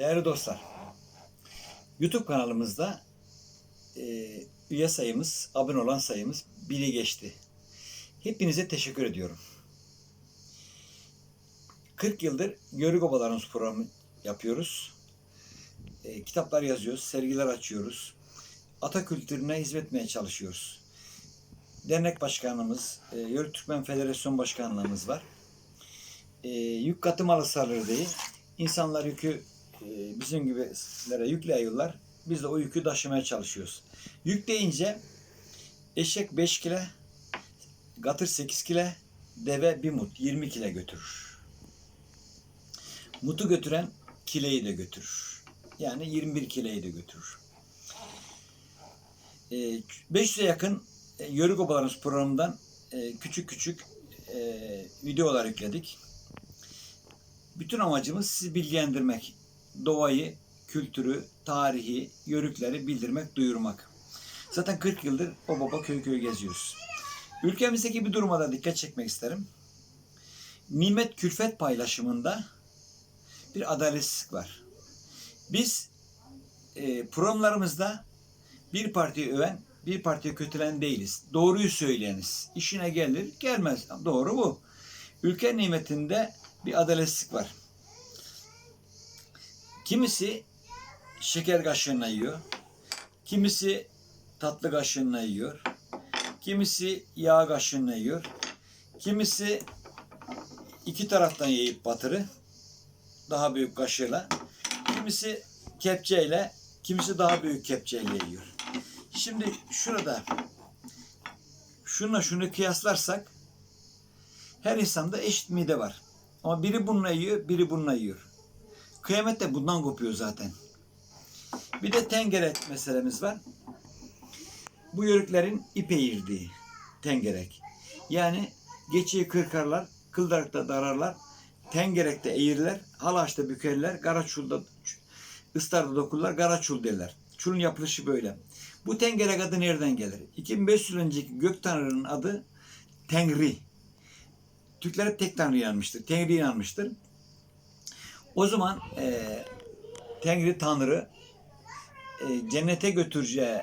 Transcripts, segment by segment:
Değerli dostlar, YouTube kanalımızda e, üye sayımız, abone olan sayımız biri geçti. Hepinize teşekkür ediyorum. 40 yıldır Yörük Obalarımız programı yapıyoruz. E, kitaplar yazıyoruz, sergiler açıyoruz. Ata kültürüne hizmet etmeye çalışıyoruz. Dernek başkanımız, e, Yörük Türkmen Federasyon Başkanlığımız var. E, yük katı malı sarılır değil. İnsanlar yükü bizim gibilere yükleyiyorlar. Biz de o yükü taşımaya çalışıyoruz. Yük deyince eşek 5 kile, gatır 8 kile, deve bir mut 20 kile götürür. Mutu götüren kileyi de götürür. Yani 21 kileyi de götürür. E, 500'e yakın e, Yörük Obalarımız programından e, küçük küçük e, videolar yükledik. Bütün amacımız sizi bilgilendirmek. Doğayı, kültürü, tarihi, yörükleri bildirmek, duyurmak. Zaten 40 yıldır o baba köy köy geziyoruz. Ülkemizdeki bir duruma da dikkat çekmek isterim. Nimet külfet paylaşımında bir adaletsizlik var. Biz e, programlarımızda bir partiyi öven, bir partiyi kötülen değiliz. Doğruyu söyleyeniz. İşine gelir, gelmez. Doğru bu. Ülke nimetinde bir adaletsizlik var. Kimisi şeker kaşığına yiyor. Kimisi tatlı kaşığına yiyor. Kimisi yağ kaşığına yiyor. Kimisi iki taraftan yiyip batırı daha büyük kaşığıyla. Kimisi kepçeyle, kimisi daha büyük kepçeyle yiyor. Şimdi şurada şununla şunu kıyaslarsak her insanda eşit mide var. Ama biri bununla yiyor, biri bununla yiyor. Kıyamet de bundan kopuyor zaten. Bir de tengerek meselemiz var. Bu yörüklerin ip eğirdiği tengerek. Yani geçiyi kırkarlar, kıldarakta dararlar, tengerekte eğirler, halaçta bükerler, karaçulda ıstarda dokurlar, karaçul derler. Çulun yapılışı böyle. Bu tengerek adı nereden gelir? 2500 yıl önceki gök tanrının adı Tengri. Türkler hep tek tanrı inanmıştır. Tengri inanmıştır. O zaman e, Tengri Tanrı e, cennete götüreceği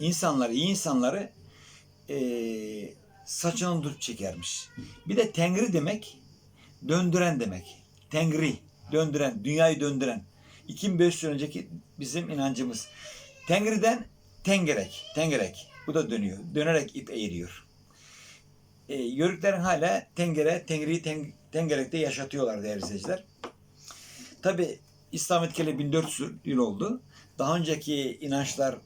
insanları, iyi insanları e, saçını tut çekermiş. Bir de Tengri demek döndüren demek. Tengri, döndüren, dünyayı döndüren. 2500 yıl önceki bizim inancımız. Tengri'den tengerek, tengerek. Bu da dönüyor. Dönerek ip eğiriyor. E, yörüklerin hala tengere, tengriyi teng, tengerekte yaşatıyorlar değerli izleyiciler. Tabi İslam etkili 1400 yıl oldu. Daha önceki inançlar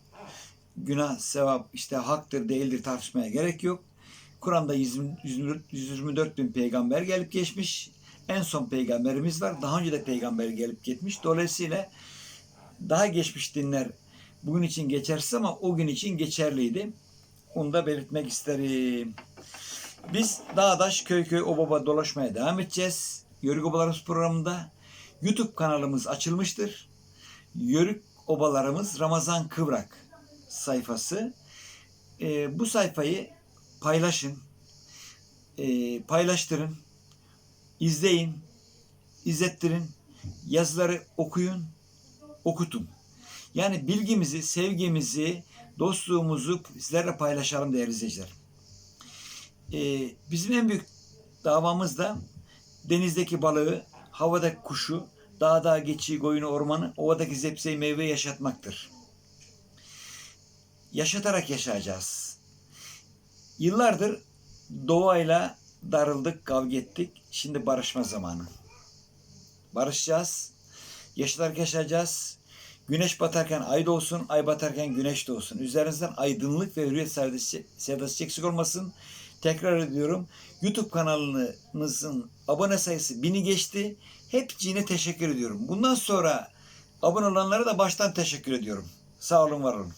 günah, sevap, işte haktır, değildir tartışmaya gerek yok. Kur'an'da 124 bin peygamber gelip geçmiş. En son peygamberimiz var. Daha önce de peygamber gelip gitmiş. Dolayısıyla daha geçmiş dinler bugün için geçersiz ama o gün için geçerliydi. Onu da belirtmek isterim. Biz Dağdaş köy köy obaba dolaşmaya devam edeceğiz. Yörük Obalarımız programında. YouTube kanalımız açılmıştır. Yörük Obalarımız Ramazan Kıvrak sayfası. Ee, bu sayfayı paylaşın, ee, paylaştırın, izleyin, izlettirin, yazıları okuyun, okutun. Yani bilgimizi, sevgimizi, dostluğumuzu sizlerle paylaşalım değerli izleyiciler. Ee, bizim en büyük davamız da denizdeki balığı, havadaki kuşu, dağda geçiyi, koyunu, ormanı, ovadaki zepseyi, meyve yaşatmaktır. Yaşatarak yaşayacağız. Yıllardır doğayla darıldık, kavga ettik. Şimdi barışma zamanı. Barışacağız. Yaşatarak yaşayacağız. Güneş batarken ay doğsun, ay batarken güneş doğsun. Üzerinizden aydınlık ve hürriyet sevdası eksik olmasın. Tekrar ediyorum. YouTube kanalınızın abone sayısı bini geçti. Hepsine teşekkür ediyorum. Bundan sonra abone olanlara da baştan teşekkür ediyorum. Sağ olun, var olun.